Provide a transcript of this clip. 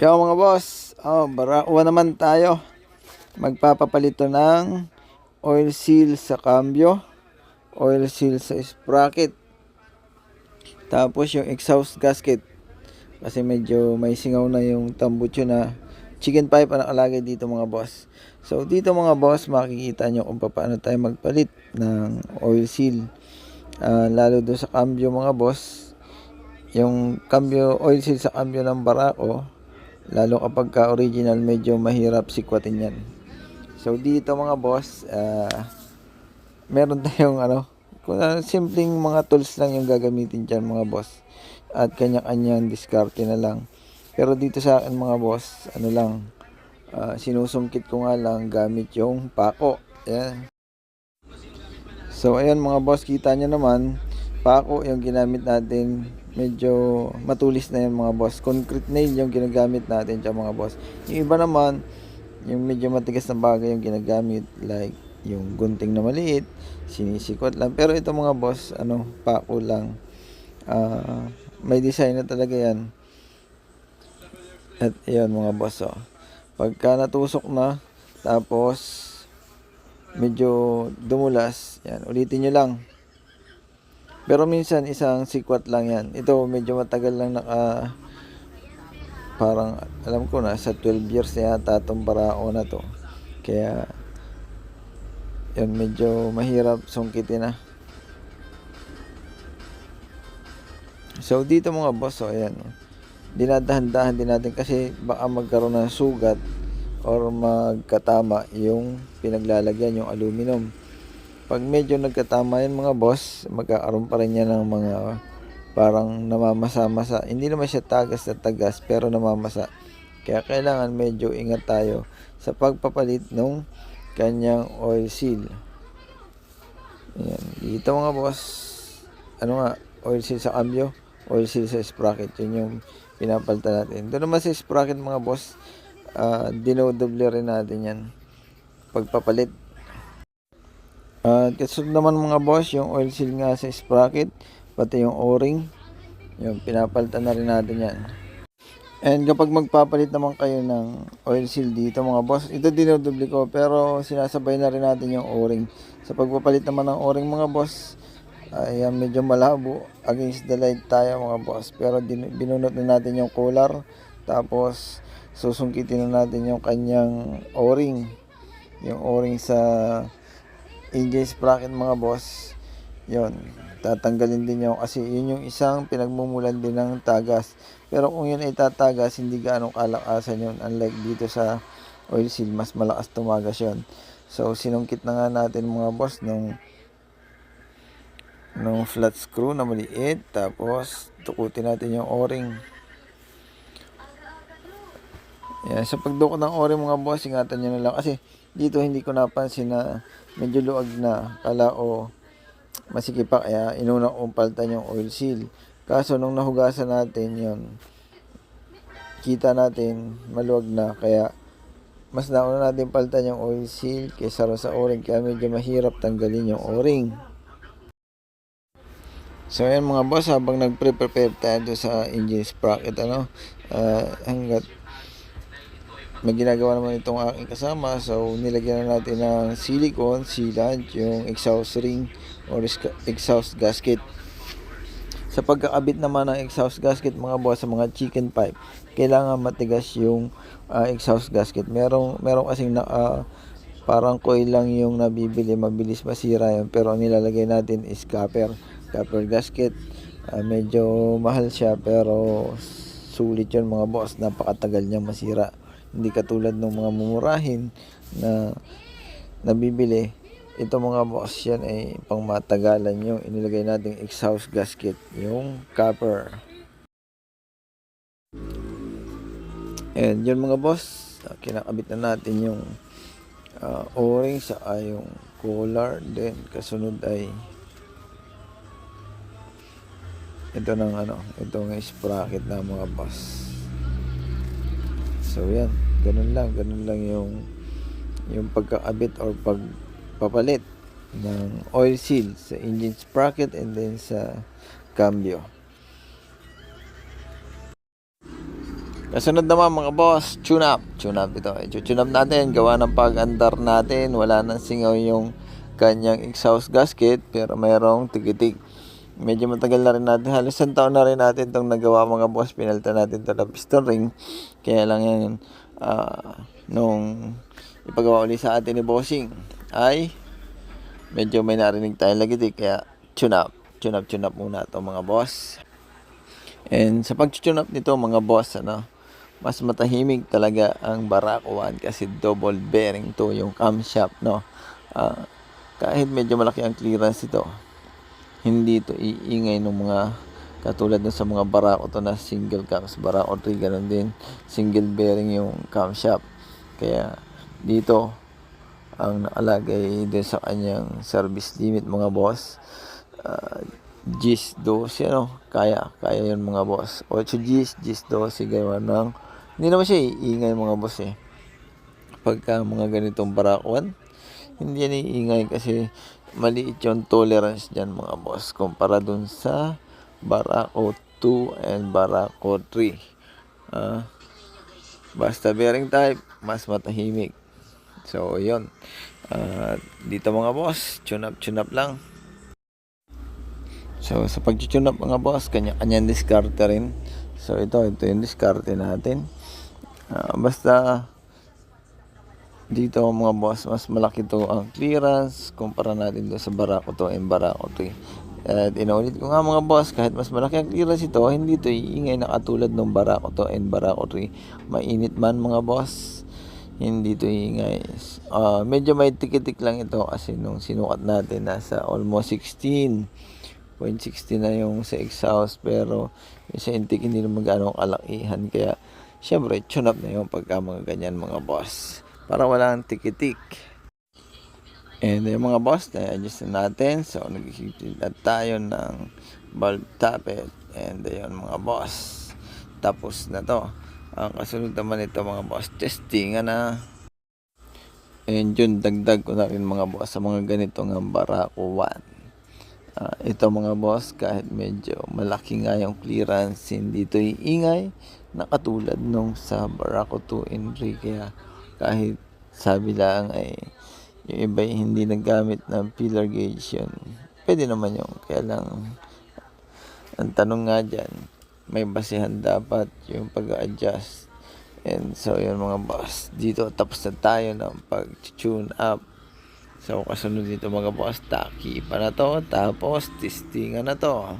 Yo mga boss, oh, barakuan naman tayo. Magpapapalito ng oil seal sa cambio, oil seal sa sprocket, tapos yung exhaust gasket. Kasi medyo may singaw na yung tambucho na chicken pipe ang nakalagay dito mga boss. So dito mga boss, makikita nyo kung paano tayo magpalit ng oil seal. Ah, lalo doon sa cambio mga boss, yung cambio oil seal sa cambio ng barako, lalo kapag ka original medyo mahirap sikwatin yan. So dito mga boss, ah, meron tayong ano, kung ano, simpleng mga tools lang yung gagamitin dyan mga boss. At kanya-kanyang diskarte na lang. Pero dito sa akin mga boss, ano lang, ah, sinusungkit ko nga lang gamit yung pako. Ayan. So ayan mga boss, kita nyo naman, pako yung ginamit natin. Medyo matulis na yan mga boss. Concrete nail yung ginagamit natin dyan mga boss. Yung iba naman, yung medyo matigas na bagay yung ginagamit. Like yung gunting na maliit, sinisikot lang. Pero ito mga boss, ano, pako lang. Ah, may design na talaga yan. At ayan mga boss, oh. Pagka natusok na, tapos medyo dumulas, yan, ulitin nyo lang. Pero minsan isang sikwat lang yan. Ito medyo matagal lang naka parang alam ko na sa 12 years na yata itong barao na to. Kaya yan medyo mahirap sungkitin na. So dito mga boss, so ayan. Dinadahan-dahan din natin kasi baka magkaroon ng sugat or magkatama yung pinaglalagyan yung aluminum. Pag medyo nagkatama yan mga boss, magkakaroon pa rin yan ng mga parang namamasa-masa. Hindi naman siya tagas na tagas pero namamasa. Kaya kailangan medyo ingat tayo sa pagpapalit ng kanyang oil seal. Ayan. Dito mga boss, ano nga, oil seal sa cambio, oil seal sa sprocket. Yun yung pinapalitan natin. Doon naman sa sprocket mga boss, uh, dinodoble rin natin yan. Pagpapalit. At kasunod naman mga boss, yung oil seal nga sa sprocket, pati yung o-ring, yung pinapalitan na rin natin yan. And kapag magpapalit naman kayo ng oil seal dito mga boss, ito dinodoble ko pero sinasabay na rin natin yung o-ring. Sa pagpapalit naman ng o-ring mga boss, ay ah, medyo malabo against the light tayo mga boss. Pero din, binunot na natin yung collar, tapos susungkitin na natin yung kanyang o-ring. Yung o-ring sa engine sprocket mga boss. Yon tatanggalin din yung kasi yun yung isang pinagmumulan din ng tagas. Pero kung yun ay tatagas, hindi gaano kalakasan yun. Unlike dito sa oil seal, mas malakas tumagas yun. So, sinungkit na nga natin mga boss nung nung flat screw na maliit. Tapos, tukutin natin yung o-ring. Yan, sa pagdukot ng o-ring mga boss, ingatan nyo na lang. Kasi, dito hindi ko napansin na medyo luag na. Kala o masikip pa kaya inuna kong palitan yung oil seal. Kaso nung nahugasan natin yon kita natin maluwag na kaya mas nauna natin palitan yung oil seal kaysa sa o-ring kaya medyo mahirap tanggalin yung o-ring. So ayan mga boss habang nagpre-prepare tayo sa engine sprocket ano uh, hanggat may ginagawa naman itong aking kasama. So nilagyan na natin ng silicone sealant yung exhaust ring or exhaust gasket. Sa pagkakabit naman ng exhaust gasket mga boss sa mga chicken pipe kailangan matigas yung uh, exhaust gasket. Merong merong kasing na uh, parang coil lang yung nabibili. Mabilis masira yun. Pero ang nilalagay natin is copper copper gasket. Uh, medyo mahal siya pero sulit yun mga boss. Napakatagal niya masira hindi katulad ng mga mumurahin na nabibili. Ito mga boss yan ay pang matagalan yung inilagay nating exhaust gasket, yung copper. And yun mga boss, kinakabit na natin yung uh, o-ring sa yung collar. Then kasunod ay ito ng ano, itong sprocket na mga boss. So yan, ganun lang, ganun lang yung yung pagkakabit or pagpapalit ng oil seal sa engine sprocket and then sa cambio. Kasunod naman mga boss, tune up. Tune up ito. I-tune up natin. Gawa ng pag-andar natin. Wala nang singaw yung kanyang exhaust gasket. Pero mayroong tigitik. Medyo matagal na rin natin. Halos isang taon na rin natin itong nagawa mga boss. Pinalta natin ito ng piston ring. Kaya lang yan. ah, nung ipagawa ulit sa atin ni Bossing ay medyo may narinig tayong lagitik. Kaya tune up. Tune up, tune up muna ito mga boss. And sa pag-tune up nito mga boss, ano, mas matahimik talaga ang Barako 1 kasi double bearing to yung camshaft, no. Ah, kahit medyo malaki ang clearance ito, hindi to iingay ng mga katulad dun sa mga Barako to na single cams, Barako 3 ganun din, single bearing yung camshaft. Kaya dito ang naalagay din sa kanyang service limit mga boss. Uh, Gis 12, ano, kaya, kaya yun mga boss. 8 Gis, Gis 12, gawa ng, hindi naman siya iingay mga boss eh. Pagka mga ganitong barakwan, hindi yan iingay kasi maliit yung tolerance dyan mga boss kumpara dun sa Barako 2 and Barako 3. Ah, basta bearing type, mas matahimik. So, yun. Ah, dito mga boss, tune up, tune up lang. So, sa pag-tune up mga boss, kanya-kanyang diskarte rin. So, ito, ito yung diskarte natin. Ah, basta, dito mga boss, mas malaki to ang clearance kumpara natin doon sa Barako to and Barako 3. At inulit ko nga mga boss, kahit mas malaki ang clearance ito, hindi to iingay na katulad ng Barako to and Barako 3. Mainit man mga boss, hindi to iingay. Ah, medyo may tikitik lang ito kasi nung sinukat natin nasa almost 16. 0.60 na yung sa exhaust pero yung sa intake hindi naman gano'ng kalakihan kaya syempre tune up na yung pagka mga ganyan mga boss para walang tikitik. And yung mga boss na adjust na natin. So nagkikita na tayo ng bulb tappet and yun mga boss tapos na to. Ang kasunod naman ito mga boss testing na and yun dagdag ko na rin mga boss sa mga ganito ng Barako 1 Ah, ito mga boss, kahit medyo malaki nga yung clearance, hindi ito iingay na katulad nung sa Barako 2 and 3. Kaya kahit sabi lang ay yung iba hindi naggamit ng pillar gauge yun. Pwede naman yung kaya lang ang tanong nga dyan, may basihan dapat yung pag-adjust. And so yun mga boss, dito tapos na tayo ng pag-tune up So, kasunod dito mga boss, taki pa na to. Tapos, testingan na to.